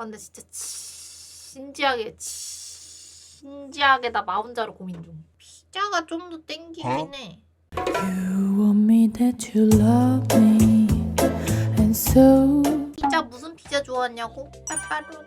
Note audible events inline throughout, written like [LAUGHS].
아 근데 진짜 진지하게 진지하게 나 마흔자로 고민 중. 피자가 좀 더 땡기긴 해. You want me that you love me, and so 피자 무슨 피자 좋아하냐고? 빠빠로.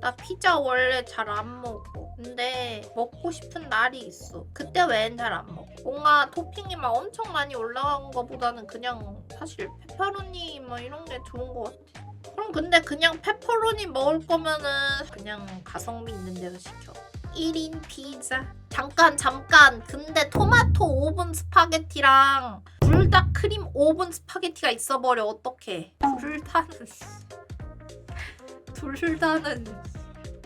나 피자 원래 잘 안 먹어. 근데 먹고 싶은 날이 있어. 그때 외엔 잘안 먹어. 뭔가 토핑이 막 엄청 많이 올라간 거보다는 그냥 사실 페퍼로니 뭐 이런 게 좋은 것 같아. 그럼 근데 그냥 페퍼로니 먹을 거면은 그냥 가성비 있는 데서 시켜. 1인 피자. 잠깐 잠깐. 근데 토마토 오븐 스파게티랑 불닭 크림 오븐 스파게티가 있어 버려 어떡해. 둘 다는 [LAUGHS] 둘 다는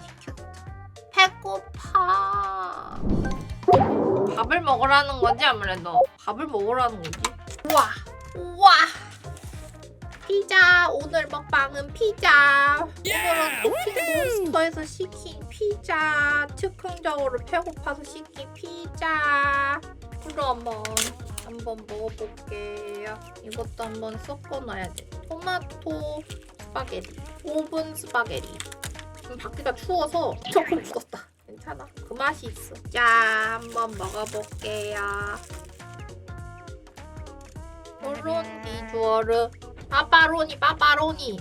시켰다. 배고파. 밥을 먹으라는 거지 아무래도. 밥을 먹으라는 거지. 우와 우와. 피자 오늘 먹방은 피자. 오늘은 토핑 몬스터에서 시킨 피자. 즉흥적으로 배고파서 시킨 피자. 그러면 한번 먹어볼게요. 이것도 한번 섞어 놔야 돼. 토마토 스파게티. 오븐 스파게티. 지금 밖에가 추워서 조금 죽었다. 괜찮아. 그 맛이 있어. 자, 한번 먹어볼게요. 오론 비주얼은 빠빠로니 빠빠로니.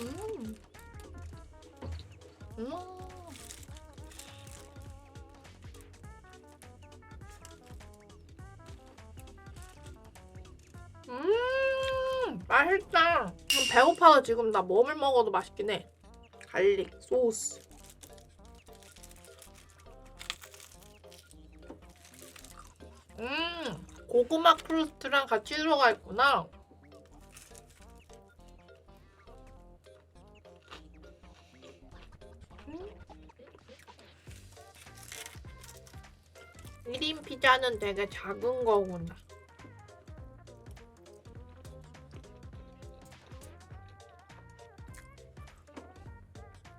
음. 음. 음 맛있다 좀 배고파서 지금 나 뭐를 먹어도 맛있긴 해 갈릭 소스 음 고구마 크루스트랑 같이 들어가 있구나 음. 1인 피자는 되게 작은 거구나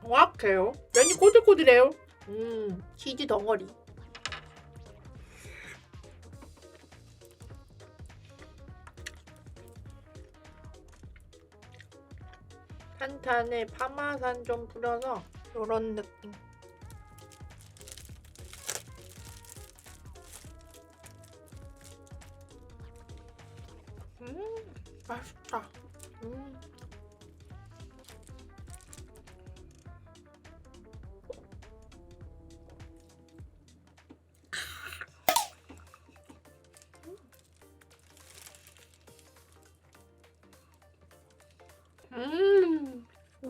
정확해요. 면이 꼬들꼬들해요. 음, 치즈 덩어리. 탄탄에 파마산 좀 뿌려서 이런 느낌. 음, 맛있다. 음. 음,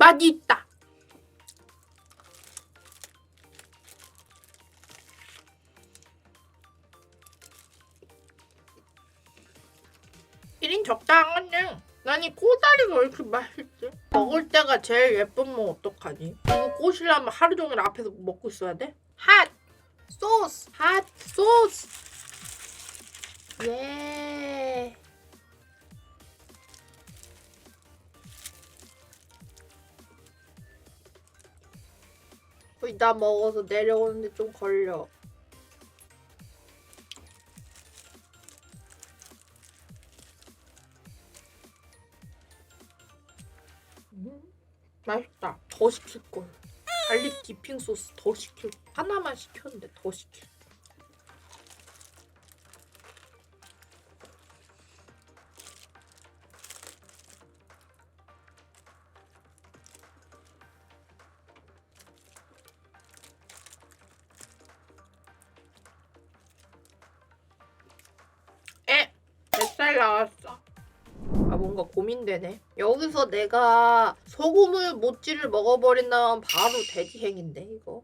맛있다. 일인 적당하네. 난이 꼬다리가 왜 이렇게 맛있지? 먹을 때가 제일 예쁘면 어떡하니? 이거 꼬시려면 하루 종일 앞에서 먹고 있어야 돼? 핫! 소스! 핫! 소스! 예. 다 먹어서 내려오는데 좀 걸려. 음, 맛있다. 더 시킬 걸. 갈릭 디핑 소스 더 시킬. 하나만 시켰는데 더 시킬. 뱃살 나왔어. 아 뭔가 고민되네. 여기서 내가 소금을 모찌를 먹어버린다면 바로 돼지행인데 이거.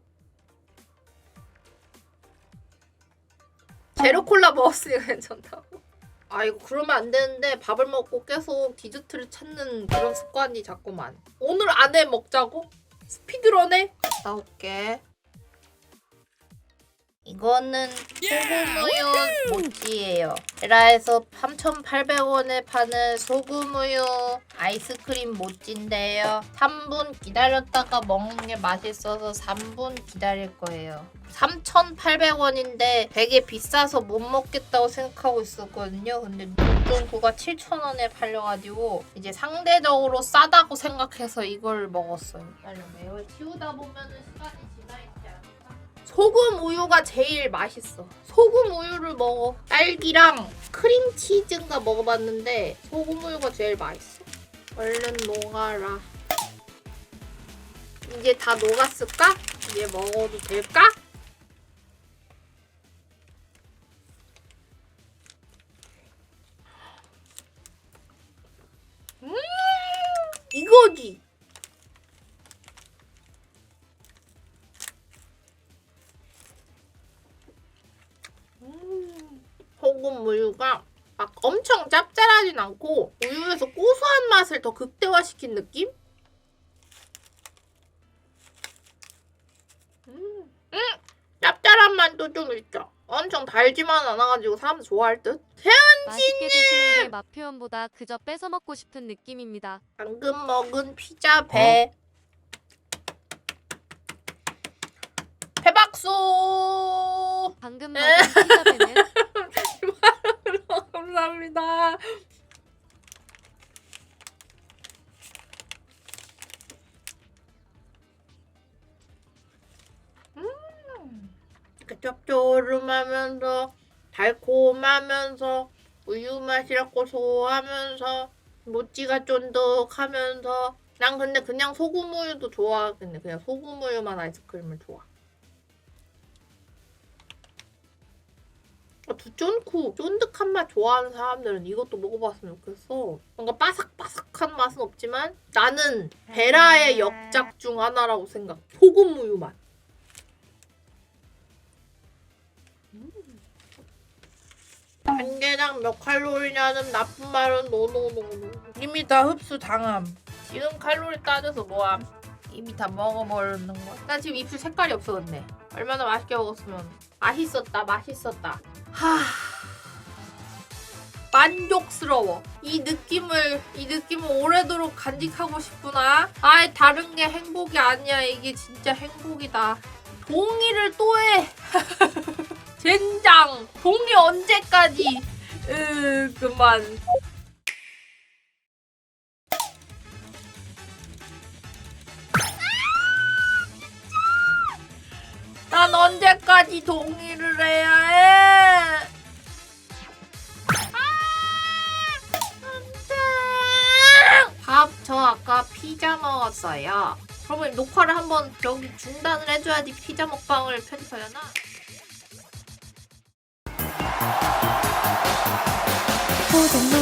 제로 콜라 먹었으니까 괜찮다고. 아 이거 그러면 안 되는데 밥을 먹고 계속 디저트를 찾는 그런 습관이 자꾸만. 오늘 안에 먹자고? 스피드런해? 갔다 올게. 이거는 소금우유 모찌예요. 에라에서 3,800원에 파는 소금우유 아이스크림 모찌인데요. 3분 기다렸다가 먹는 게 맛있어서 3분 기다릴 거예요. 3,800원인데 되게 비싸서 못 먹겠다고 생각하고 있었거든요. 근데 눈동구가 7,000원에 팔려가지고 이제 상대적으로 싸다고 생각해서 이걸 먹었어요. 이걸 치우다 보면은 시간이? 소금 우유가 제일 맛있어. 소금 우유를 먹어. 딸기랑 크림치즈인가 먹어봤는데 소금 우유가 제일 맛있어. 얼른 녹아라. 이제 다 녹았을까? 이제 먹어도 될까? 소금 우유가 막 엄청 짭짤하진 않고 우유에서 고소한 맛을 더 극대화시킨 느낌? 음, 음, 짭짤한 맛도 좀 있죠. 엄청 달지만 않아가지고 사람들 좋아할 듯. 맛있게 드시는 게 맛 표현보다 그저 뺏어 먹고 싶은 느낌입니다. 방금 먹은 피자 배. 배박수. 방금 네. 먹은 피자 배는 음, 이렇게 짭조름하면서 달콤하면서 우유 맛이랑 고소하면서 모찌가 쫀득하면서 난 근데 그냥 소금 우유도 좋아하겠네. 그냥 소금 우유만 아이스크림을 좋아. 두 쫀쿠 쫀득한 맛 좋아하는 사람들은 이것도 먹어봤으면 좋겠어. 뭔가 바삭바삭한 맛은 없지만 나는 베라의 역작 중 하나라고 생각. 소금 우유 맛. 음. 한 개당 몇 칼로리냐는 나쁜 말은 노노노노. 이미 다 흡수 당함. 지금 칼로리 따져서 뭐함? 이미 다 먹어버리는 거야. 나 지금 입술 색깔이 없어 근데. 얼마나 맛있게 먹었으면. 맛있었다 맛있었다. 하 만족스러워. 이 느낌을 이 느낌을 오래도록 간직하고 싶구나. 아예 다른 게 행복이 아니야. 이게 진짜 행복이다. 동의를 또 해. [LAUGHS] 젠장. 동의 언제까지? 으 그만. 난 언제까지 동의를 해야 해? 밥 저 아까 피자 먹었어요. 그러면 녹화를 한번 여기 중단을 해줘야지 피자 먹방을 편집하려나? 구독